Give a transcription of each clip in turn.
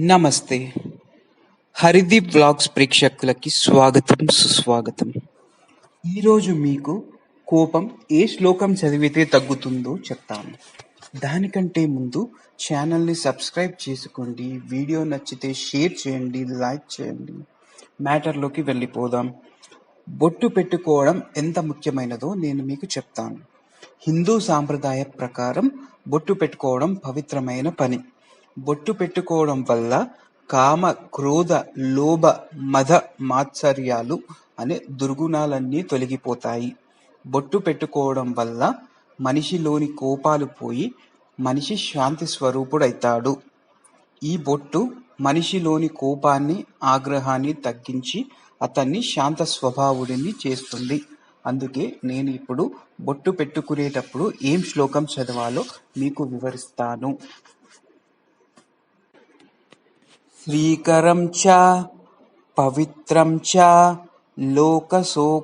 నమస్తే. హరిదీప్ బ్లాగ్స్ ప్రేక్షకులకి స్వాగతం సుస్వాగతం. ఈరోజు మీకు కోపం ఏ శ్లోకం చదివితే తగ్గుతుందో చెప్తాను. దానికంటే ముందు ఛానల్ని సబ్స్క్రైబ్ చేసుకోండి వీడియో నచ్చితే షేర్ చేయండి లైక్ చేయండి. మ్యాటర్లోకి వెళ్ళిపోదాం. బొట్టు పెట్టుకోవడం ఎంత ముఖ్యమైనదో నేను మీకు చెప్తాను. హిందూ సాంప్రదాయ ప్రకారం బొట్టు పెట్టుకోవడం పవిత్రమైన పని. బొట్టు పెట్టుకోవడం వల్ల కామ క్రోధ లోభ మద మాత్సర్యాలు అనే దుర్గుణాలన్నీ తొలగిపోతాయి. బొట్టు పెట్టుకోవడం వల్ల మనిషిలోని కోపాలు పోయి మనిషి శాంతి స్వరూపుడైతాడు. ఈ బొట్టు మనిషిలోని కోపాన్ని ఆగ్రహాన్ని తగ్గించి అతన్ని శాంత స్వభావుడిని చేస్తుంది. అందుకే నేను ఇప్పుడు బొట్టు పెట్టుకునేటప్పుడు ఏం శ్లోకం చదవాలో మీకు వివరిస్తాను. శ్రీకరం చ పవిత్రం చ లోకశోకనివారణం.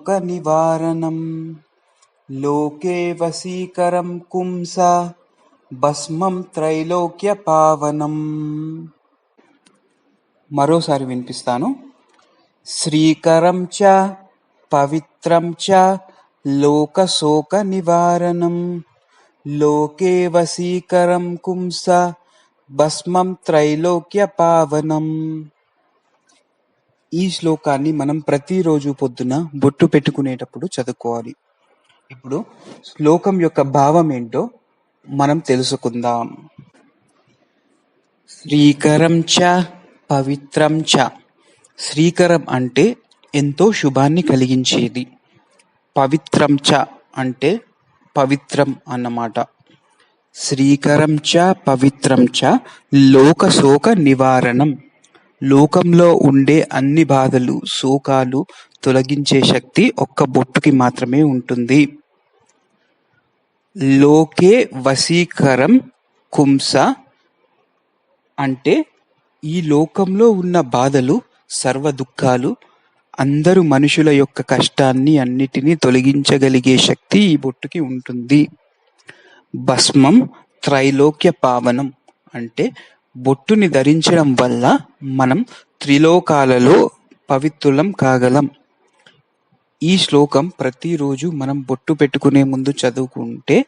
లోకే వశీకరం కుంస భస్మం త్రైలోక్య పావనం మరోసారి వినిపిస్తాను. శ్రీకరం చ పవిత్రం చ లోకశోక నివారణం లోకే వశీకరం కుంస భస్మం త్రైలోక్యపావనం. ఈ శ్లోకాన్ని మనం ప్రతిరోజు పొద్దున బొట్టు పెట్టుకునేటప్పుడు చదువుకోవాలి. ఇప్పుడు శ్లోకం యొక్క భావం ఏంటో మనం తెలుసుకుందాం. శ్రీకరం చ పవిత్రం చ. శ్రీకరం అంటే ఎంతో శుభాన్ని కలిగించేది. పవిత్రం చ అంటే పవిత్రం అన్నమాట. శ్రీకరం చ పవిత్రం చ లోకశోక నివారణం. లోకంలో ఉండే అన్ని బాధలు శోకాలు తొలగించే శక్తి ఒక్క బొట్టుకి మాత్రమే ఉంటుంది. లోకే వశీకరం కుంస అంటే ఈ లోకంలో ఉన్న బాధలు సర్వ దుఃఖాలు అందరు మనుషుల యొక్క కష్టాన్ని అన్నిటినీ తొలగించగలిగే శక్తి ఈ బొట్టుకి ఉంటుంది. భస్మం త్రైలోక్య పావనం అంటే బొట్టుని ధరించడం వల్ల మనం త్రిలోకాలలో పవిత్రులం కాగలం. ఈ శ్లోకం ప్రతిరోజు మనం బొట్టు పెట్టుకునే ముందు చదువుకుంటే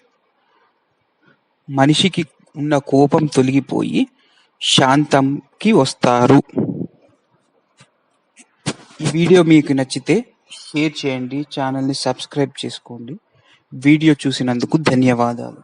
మనిషికి ఉన్న కోపం తొలగిపోయి శాంతంకి వస్తారు. ఈ వీడియో మీకు నచ్చితే షేర్ చేయండి ఛానల్ని సబ్స్క్రైబ్ చేసుకోండి. వీడియో చూసినందుకు ధన్యవాదాలు.